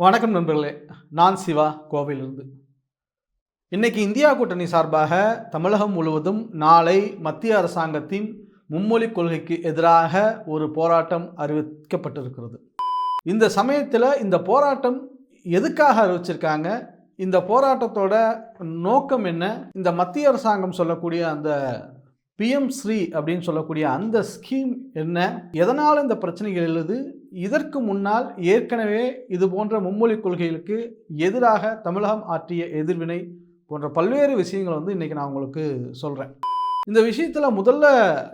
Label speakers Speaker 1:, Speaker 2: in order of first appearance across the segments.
Speaker 1: வணக்கம் நண்பர்களே. நான் சிவா கோவையிலிருந்து. இன்னைக்கு இந்தியா கூட்டணி சார்பாக தமிழகம் முழுவதும் நாளை மத்திய அரசாங்கத்தின் மும்மொழி கொள்கைக்கு எதிராக ஒரு போராட்டம் அறிவிக்கப்பட்டிருக்கிறது. இந்த சமயத்தில் இந்த போராட்டம் எதுக்காக அறிவிச்சிருக்காங்க? இந்த போராட்டத்தோட நோக்கம் என்ன? இந்த மத்திய அரசாங்கம் சொல்லக்கூடிய அந்த பிஎம் ஸ்ரீ அப்படின்னு சொல்லக்கூடிய அந்த ஸ்கீம் என்ன? எதனால் இந்த பிரச்சனைகள் எழுது? இதற்கு முன்னால் ஏற்கனவே இது போன்ற மும்மொழி கொள்கைகளுக்கு எதிராக தமிழகம் ஆற்றிய எதிர்வினை போன்ற பல்வேறு விஷயங்கள் வந்து இன்றைக்கி நான் உங்களுக்கு சொல்கிறேன் இந்த விஷயத்தில் முதல்ல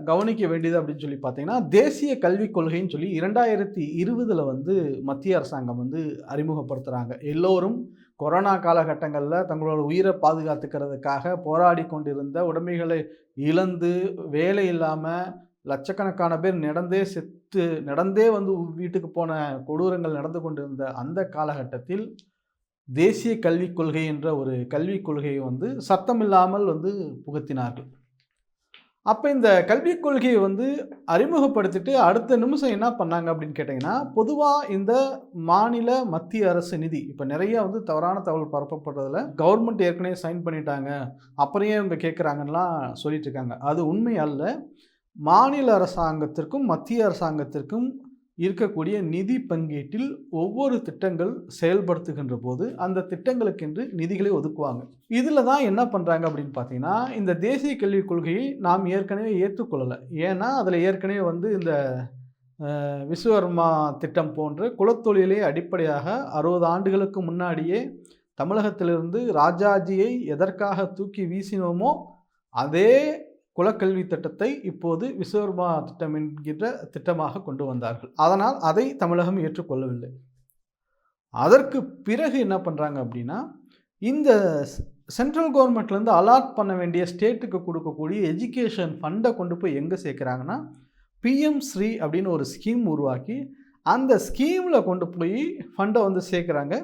Speaker 1: கவனிக்க வேண்டியது அப்படின்னு சொல்லி பார்த்தீங்கன்னா தேசிய கல்விக் கொள்கைன்னு சொல்லி இரண்டாயிரத்தி இருபதில் வந்து மத்திய அரசாங்கம் வந்து அறிமுகப்படுத்துகிறாங்க எல்லோரும் கொரோனா காலகட்டங்களில் தங்களோட உயிரை பாதுகாத்துக்கிறதுக்காக போராடி கொண்டிருந்த உடமைகளை இழந்து வேலை இல்லாமல் லட்சக்கணக்கான பேர் நடந்தே செத் செத்து நடந்தே வந்து வீட்டுக்கு போன கொடூரங்கள் நடந்து கொண்டிருந்த அந்த காலகட்டத்தில் தேசிய கல்விக் கொள்கை என்ற ஒரு கல்விக் கொள்கையை வந்து சத்தமில்லாமல் வந்து புகுத்தினார்கள். அப்போ இந்த கல்விக் கொள்கையை வந்து அறிமுகப்படுத்திட்டு அடுத்த நிமிஷம் என்ன பண்ணாங்க அப்படின்னு கேட்டிங்கன்னா பொதுவாக இந்த மாநில மத்திய அரசு நிதி இப்போ நிறைய வந்து தவறான தகவல் பரப்பப்படுறதில் கவர்மெண்ட் ஏற்கனவே சைன் பண்ணிட்டாங்க அப்புறம் ஏன் இவங்க கேட்குறாங்கலாம் சொல்லிட்டு இருக்காங்க. அது உண்மை அல்ல. மாநில அரசாங்கத்திற்கும் மத்திய அரசாங்கத்திற்கும் இருக்கக்கூடிய நிதி பங்கீட்டில் ஒவ்வொரு திட்டங்கள் செயல்படுத்துகின்ற போது அந்த திட்டங்களுக்கென்று நிதிகளை ஒதுக்குவாங்க. இதில் தான் என்ன பண்ணுறாங்க அப்படின்னு பார்த்தீங்கன்னா இந்த தேசிய கல்விக் கொள்கையை நாம் ஏற்கனவே ஏற்றுக்கொள்ளலை. ஏன்னா அதில் ஏற்கனவே வந்து இந்த விஸ்வகர்மா திட்டம் போன்ற குலத்தொழிலை அடிப்படையாக அறுபது ஆண்டுகளுக்கு முன்னாடியே தமிழகத்திலிருந்து ராஜாஜியை எதற்காக தூக்கி வீசினோமோ அதே குலக்கல்வி திட்டத்தை இப்போது விஸ்வகர்மா திட்டம் என்கின்ற திட்டமாக கொண்டு வந்தார்கள். அதனால் அதை தமிழகம் ஏற்றுக்கொள்ளவில்லை. அதற்கு பிறகு என்ன பண்ணுறாங்க அப்படின்னா இந்த சென்ட்ரல் கவர்மெண்ட்லேருந்து அலாட் பண்ண வேண்டிய ஸ்டேட்டுக்கு கொடுக்கக்கூடிய எஜுகேஷன் ஃபண்டை கொண்டு போய் எங்கே சேர்க்குறாங்கன்னா பிஎம் ஸ்ரீ அப்படின்னு ஒரு ஸ்கீம் உருவாக்கி அந்த ஸ்கீமில் கொண்டு போய் ஃபண்டை வந்து சேர்க்குறாங்க.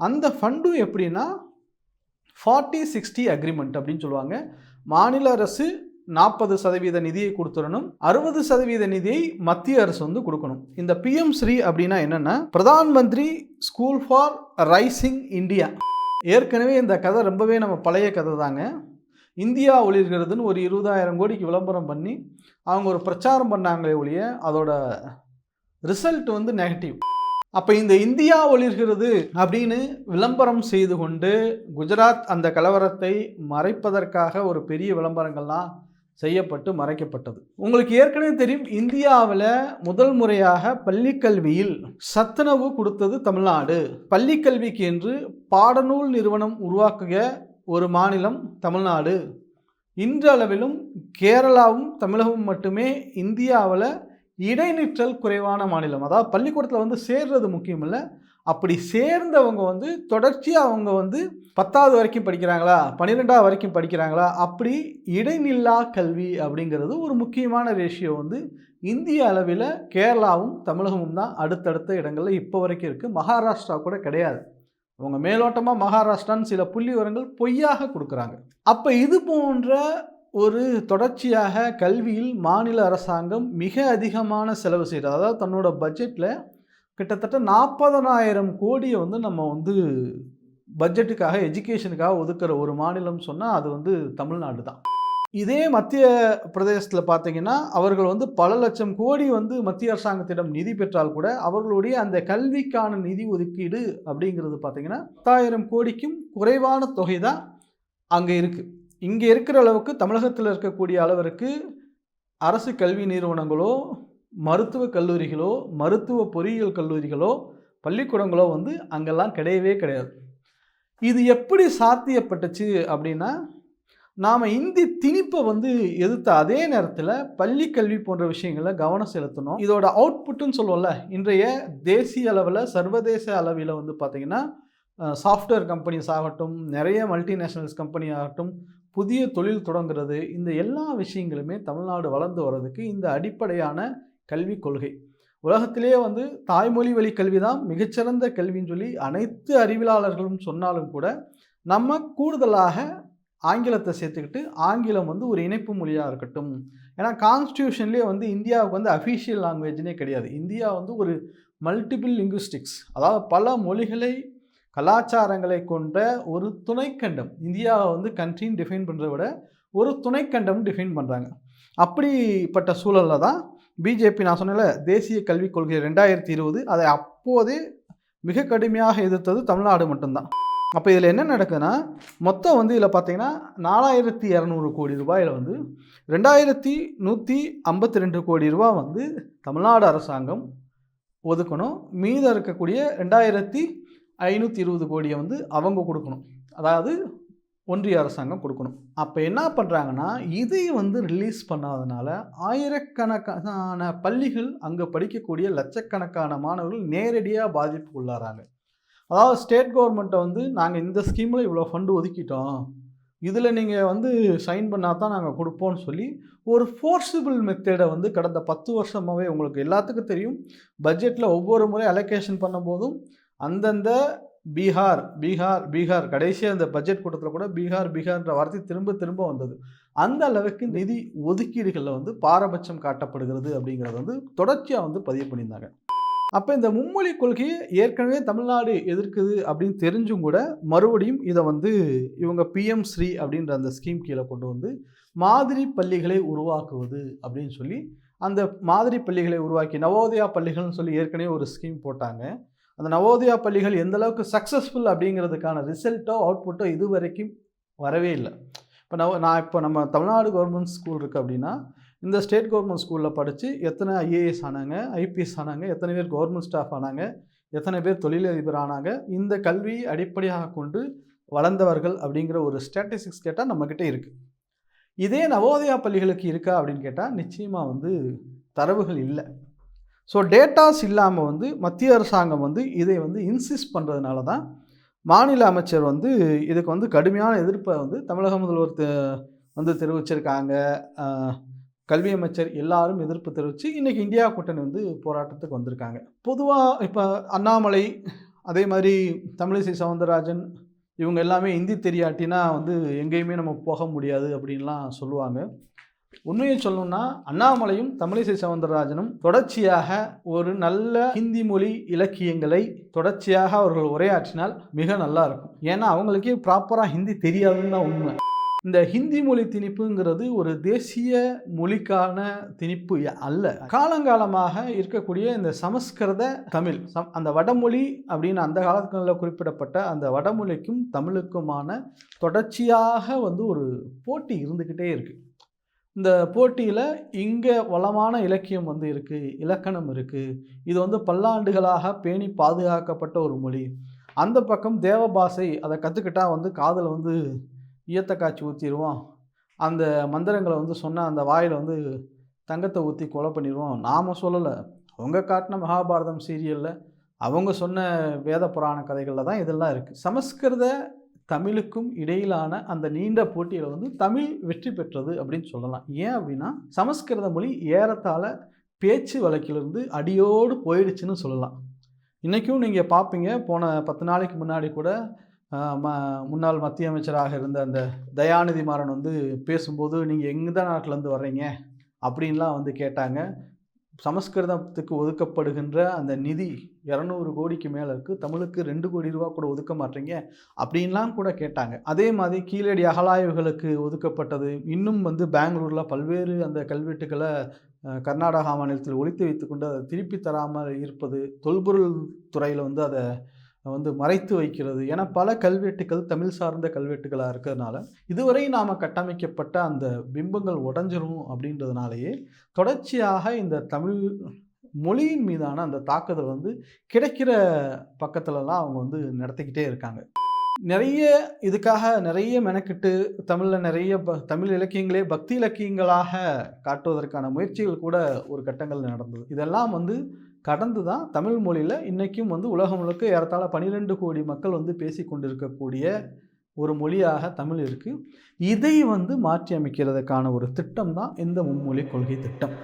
Speaker 1: அந்த ஃபண்டும் எப்படின்னா ஃபார்ட்டி சிக்ஸ்டி அக்ரிமெண்ட் அப்படின்னு சொல்லுவாங்க. மாநில அரசு நாற்பது சதவீத நிதியை கொடுத்துடணும். அறுபது சதவீத நிதியை மத்திய அரசு வந்து கொடுக்கணும். இந்த பிஎம் ஸ்ரீ அப்படின்னா என்னென்னா Pradhan Mantri school for rising India. ஏற்கனவே இந்த கதை ரொம்பவே நம்ம பழைய கதை தாங்க. இந்தியா ஒளிர்கிறதுன்னு ஒரு இருபதாயிரம் கோடிக்கு விளம்பரம் பண்ணி அவங்க ஒரு பிரச்சாரம் பண்ணாங்களே ஒழிய அதோட ரிசல்ட் வந்து நெகட்டிவ். அப்போ இந்த இந்தியா ஒளிர்கிறது அப்படின்னு விளம்பரம் செய்து கொண்டு குஜராத் அந்த கலவரத்தை மறைப்பதற்காக ஒரு பெரிய விளம்பரங்கள்லாம் செய்யப்பட்டு மறைக்கப்பட்டது. உங்களுக்கு ஏற்கனவே தெரியும் இந்தியாவில் முதல் முறையாக பள்ளிக்கல்வியில் சத்துணவு கொடுத்தது தமிழ்நாடு. பள்ளிக்கல்விக்கு என்று பாடநூல் நிறுவனம் உருவாக்குக ஒரு மாநிலம் தமிழ்நாடு. இன்றளவிலும் கேரளாவும் தமிழகமும் மட்டுமே இந்தியாவில் இடைநிற்றல் குறைவான மாநிலம். அதாவது பள்ளிக்கூடத்தில் வந்து சேர்றது முக்கியமில்லை அப்படி சேர்ந்தவங்க வந்து தொடர்ச்சியாக அவங்க வந்து பத்தாவது வரைக்கும் படிக்கிறாங்களா? பன்னிரெண்டாவது வரைக்கும் படிக்கிறாங்களா? அப்படி இடைநில்லா கல்வி அப்படிங்கிறது ஒரு முக்கியமான ரேஷியோ வந்து இந்திய அளவில் கேரளாவும் தமிழகமும் தான் அடுத்தடுத்த இடங்களில் இப்போ வரைக்கும் இருக்குது மகாராஷ்டிரா கூட கிடையாது. அவங்க மேலோட்டமாக மகாராஷ்டிரான்னு சில புள்ளி விவரங்கள் பொய்யாக கொடுக்குறாங்க. அப்போ இது போன்ற ஒரு தொடர்ச்சியாக கல்வியில் மாநில அரசாங்கம் மிக அதிகமான செலவு செய்கிறது அதாவது தன்னோட பட்ஜெட்டில் கிட்டத்தட்ட நாற்பதனாயிரம் கோடியை வந்து நம்ம வந்து பட்ஜெட்டுக்காக எஜுகேஷனுக்காக ஒதுக்கிற ஒரு மாநிலம் சொன்னால் அது வந்து தமிழ்நாடு தான். இதே மத்திய பிரதேசத்தில் பார்த்தீங்கன்னா அவர்கள் வந்து பல லட்சம் கோடி வந்து மத்திய அரசாங்கத்திடம் நிதி பெற்றால் கூட அவர்களுடைய அந்த கல்விக்கான நிதி ஒதுக்கீடு அப்படிங்கிறது பார்த்தீங்கன்னா பத்தாயிரம் கோடிக்கும் குறைவான தொகை தான் அங்கே இருக்குது இங்கே இருக்கிற அளவுக்கு தமிழகத்தில் இருக்கக்கூடிய அளவிற்கு அரசு கல்வி நிறுவனங்களோ மருத்துவ கல்லூரிகளோ மருத்துவ பொறியியல் கல்லூரிகளோ பள்ளிக்கூடங்களோ வந்து அங்கெல்லாம் கிடையவே கிடையாது. இது எப்படி சாத்தியப்பட்டுச்சு அப்படின்னா நாம் இந்தி திணிப்பை வந்து எதிர்த்த அதே நேரத்தில் பள்ளி கல்வி போன்ற விஷயங்களில் கவனம் செலுத்தணும். இதோட அவுட்புட்டுன்னு சொல்லுவோம்ல இன்றைய தேசிய அளவில் சர்வதேச அளவில் வந்து பார்த்திங்கன்னா சாஃப்ட்வேர் கம்பெனிஸ் ஆகட்டும் நிறைய மல்டிநேஷ்னல்ஸ் கம்பெனி ஆகட்டும் புதிய தொழில் தொடங்குறது இந்த எல்லா விஷயங்களுமே தமிழ்நாடு வளர்ந்து வர்றதுக்கு இந்த அடிப்படையான கல்விக் கொள்கை. உலகத்திலேயே வந்து தாய்மொழி வழி கல்வி தான் மிகச்சிறந்த கல்வின்னு சொல்லி அனைத்து அறிவியலாளர்களும் சொன்னாலும் கூட நம்ம கூடுதலாக ஆங்கிலத்தை சேர்த்துக்கிட்டு ஆங்கிலம் வந்து ஒரு இணைப்பு மொழியாக இருக்கட்டும். ஏன்னா கான்ஸ்டியூஷன்லேயே வந்து இந்தியாவுக்கு வந்து அஃபீஷியல் லாங்குவேஜ்னே கிடையாது. இந்தியா வந்து ஒரு மல்டிபிள் லிங்குஸ்டிக்ஸ் அதாவது பல மொழிகளை கலாச்சாரங்களை கொண்ட ஒரு துணைக்கண்டம். இந்தியாவை வந்து கண்ட்ரின்னு டிஃபைன் பண்ணுறத விட ஒரு துணைக்கண்டம் டிஃபைன் பண்ணுறாங்க அப்படிப்பட்ட சூழலில் தான் பிஜேபி நான் சொன்னல தேசிய கல்விக் கொள்கை ரெண்டாயிரத்தி இருபது அதை அப்போதே மிக கடுமையாக எதிர்த்தது தமிழ்நாடு மட்டும்தான். அப்போ இதில் என்ன நடக்குதுன்னா மொத்தம் வந்து இதில் பார்த்தீங்கன்னா நாலாயிரத்தி இரநூறு கோடி ரூபாயில் வந்து ரெண்டாயிரத்தி நூற்றி ஐம்பத்தி ரெண்டு கோடி ரூபா வந்து தமிழ்நாடு அரசாங்கம் ஒதுக்கணும். மீதம் இருக்கக்கூடிய ரெண்டாயிரத்தி ஐநூற்றி இருபது கோடியை வந்து அவங்க கொடுக்கணும். அதாவது ஒன்றிய அரசாங்கம் கொடுக்கணும். அப்போ என்ன பண்ணுறாங்கன்னா இதை வந்து ரிலீஸ் பண்ணாதனால ஆயிரக்கணக்கான பள்ளிகள் அங்கே படிக்கக்கூடிய லட்சக்கணக்கான மாணவர்கள் நேரடியாக பாதிப்பு உள்ளாராங்க அதாவது ஸ்டேட் கவர்மெண்ட்டை வந்து நாங்கள் இந்த ஸ்கீமில் இவ்வளோ ஃபண்டு ஒதுக்கிட்டோம். இதில் நீங்கள் வந்து சைன் பண்ணால் தான் நாங்கள் கொடுப்போம்னு சொல்லி ஒரு ஃபோர்ஸிபிள் மெத்தேடை வந்து கடந்த பத்து வருஷமாகவே உங்களுக்கு எல்லாத்துக்கும் தெரியும். பட்ஜெட்டில் ஒவ்வொரு முறை அலோகேஷன் பண்ணும்போதும் அந்தந்த பீகார் பீகார் பீகார். கடைசியாக இந்த பட்ஜெட் கூட்டத்தில் கூட பீகார் பீகார்ன்ற வார்த்தை திரும்ப திரும்ப வந்தது. அந்த அளவுக்கு நிதி ஒதுக்கீடுகளில் வந்து பாரபட்சம் காட்டப்படுகிறது அப்படிங்கிறத வந்து தொடர்ச்சியாக வந்து பதிவு பண்ணியிருந்தாங்க. அப்போ இந்த மும்மொழி கொள்கையை ஏற்கனவே தமிழ்நாடு எதிர்க்குது அப்படின்னு தெரிஞ்சும் கூட மறுபடியும் இதை வந்து இவங்க பிஎம் ஸ்ரீ அப்படின்ற அந்த ஸ்கீம் கீழே கொண்டு வந்து மாதிரி பள்ளிகளை உருவாக்குவது அப்படின்னு சொல்லி அந்த மாதிரி பள்ளிகளை உருவாக்கி நவோதயா பள்ளிகள்னு சொல்லி ஏற்கனவே ஒரு ஸ்கீம் போட்டாங்க. அந்த நவோதயா பள்ளிகள் எந்த அளவுக்கு சக்ஸஸ்ஃபுல் அப்படிங்கிறதுக்கான ரிசல்ட்டோ அவுட்புட்டோ இது வரைக்கும் வரவே இல்லை. இப்போ நவ நான் இப்போ நம்ம தமிழ்நாடு கவர்மெண்ட் ஸ்கூல் இருக்குது அப்படின்னா இந்த ஸ்டேட் கவர்மெண்ட் ஸ்கூலில் படித்து எத்தனை ஐஏஎஸ் ஆனாங்க ஐபிஎஸ் ஆனாங்க எத்தனை பேர் கவர்மெண்ட் ஸ்டாஃப் ஆனாங்க எத்தனை பேர் தொழிலதிபர் ஆனாங்க இந்த கல்வியை அடிப்படையாக கொண்டு வளர்ந்தவர்கள் அப்படிங்கிற ஒரு ஸ்டாட்டிஸ்டிக்ஸ் கேட்டால் நம்மக்கிட்ட இருக்குது இதே நவோதயா பள்ளிகளுக்கு இருக்கா அப்படின்னு கேட்டால் நிச்சயமாக வந்து தரவுகள் இல்லை. ஸோ டேட்டாஸ் இல்லாமல் வந்து மத்திய அரசாங்கம் வந்து இதை வந்து இன்சிஸ்ட் பண்ணுறதுனால தான் மாநில அமைச்சர் வந்து இதுக்கு வந்து கடுமையான எதிர்ப்பை வந்து தமிழக முதல்வர் வந்து தெரிவிச்சிருக்காங்க. கல்வி அமைச்சர் எல்லாரும் எதிர்ப்பு தெரிவித்து இன்றைக்கி இந்தியா கூட்டணி வந்து போராட்டத்துக்கு வந்திருக்காங்க. பொதுவாக இப்போ அண்ணாமலை அதே மாதிரி தமிழிசை சவுந்தரராஜன் இவங்க எல்லாமே ஹிந்தி தெரியாட்டினா வந்து எங்கேயுமே நம்ம போக முடியாது அப்படின்லாம் சொல்லுவாங்க. உண்மையை சொல்லணும்னா அண்ணாமலையும் தமிழிசை சவுந்தரராஜனும் தொடர்ச்சியாக ஒரு நல்ல ஹிந்தி மொழி இலக்கியங்களை தொடர்ச்சியாக அவர்கள் உரையாற்றினால் மிக நல்லா இருக்கும். ஏன்னா அவங்களுக்கே ப்ராப்பராக ஹிந்தி தெரியாதுன்னு தான் உண்மை. இந்த ஹிந்தி மொழி திணிப்புங்கிறது ஒரு தேசிய மொழிக்கான திணிப்பு அல்ல. காலங்காலமாக இருக்கக்கூடிய இந்த சமஸ்கிருத தமிழ் அந்த வடமொழி அப்படின்னு அந்த காலங்களில் குறிப்பிடப்பட்ட அந்த வடமொழிக்கும் தமிழுக்குமான தொடர்ச்சியாக வந்து ஒரு போட்டி இருந்துக்கிட்டே இருக்குது இந்த போட்டியில் இங்கே வளமான இலக்கியம் வந்து இருக்குது இலக்கணம் இருக்குது இது வந்து பல்லாண்டுகளாக பேணி பாதுகாக்கப்பட்ட ஒரு மொழி. அந்த பக்கம் தேவபாசை அதை கற்றுக்கிட்டால் வந்து காதில் வந்து ஈயத்தை காய்ச்சி ஊற்றிடுவோம் அந்த மந்திரங்களை வந்து சொன்னால் அந்த வாயில் வந்து தங்கத்தை ஊற்றி கொலை பண்ணிடுவோம் நாம் சொல்லலை. அவங்க காட்டின மகாபாரதம் சீரியலில் அவங்க சொன்ன வேத புராண கதைகளில் தான் இதெல்லாம் இருக்குது சமஸ்கிருத தமிழுக்கும் இடையிலான அந்த நீண்ட போட்டியில் வந்து தமிழ் வெற்றி பெற்றது அப்படின்னு சொல்லலாம். ஏன் அப்படின்னா சமஸ்கிருத மொழி ஏறத்தாழ பேச்சு வழக்கிலிருந்து அடியோடு போயிடுச்சுன்னு சொல்லலாம். இன்றைக்கும் நீங்கள் பார்ப்பீங்க போன பத்து நாளைக்கு முன்னாடி கூட ம முன்னாள் மத்திய அமைச்சராக இருந்த அந்த தயாநிதி மாறன் வந்து பேசும்போது நீங்கள் எந்த நாட்டிலேருந்து வர்றீங்க? அப்படின்லாம் வந்து கேட்டாங்க. சமஸ்கிருதத்துக்கு ஒதுக்கப்படுகின்ற அந்த நிதி இரநூறு கோடிக்கு மேலே இருக்குது தமிழுக்கு ரெண்டு கோடி ரூபா கூட ஒதுக்க மாட்டீங்க. அப்படின்லாம் கூட கேட்டாங்க. அதே மாதிரி கீழடி அகலாய்வுகளுக்கு ஒதுக்கப்பட்டது. இன்னும் வந்து பெங்களூரில் பல்வேறு அந்த கல்வெட்டுக்களை கர்நாடகா மாநிலத்தில் ஒழித்து வைத்துக்கொண்டு அதை திருப்பி தராமல் இருப்பது தொல்பொருள் துறையில் வந்து அதை வந்து மறைத்து வைக்கிறது. ஏன்னா பல கல்வெட்டுகள் தமிழ் சார்ந்த கல்வெட்டுகளாக இருக்கிறதுனால இதுவரை நாம் கட்டமைக்கப்பட்ட அந்த பிம்பங்கள் உடஞ்சிரும் அப்படின்றதுனாலேயே தொடர்ச்சியாக இந்த தமிழ் மொழியின் மீதான அந்த தாக்குதல் வந்து கிடைக்கிற பக்கத்துலலாம் அவங்க வந்து நடத்திக்கிட்டே இருக்காங்க. நிறைய இதுக்காக நிறைய மெனக்கிட்டு தமிழில் நிறைய ப தமிழ் இலக்கியங்களே பக்தி இலக்கியங்களாக காட்டுவதற்கான முயற்சிகள் கூட ஒரு கட்டங்கள் நடந்தது. இதெல்லாம் வந்து கடந்து தான் தமிழ் மொழியில் இன்றைக்கும் வந்து உலகம் முழுக்க ஏறத்தாழ பன்னிரெண்டு கோடி மக்கள் வந்து பேசி கொண்டிருக்கக்கூடிய ஒரு மொழியாக தமிழ் இருக்குது இதை வந்து மாற்றி அமைக்கிறதுக்கான ஒரு திட்டம் தான் இந்த மும்மொழி கொள்கை திட்டம்.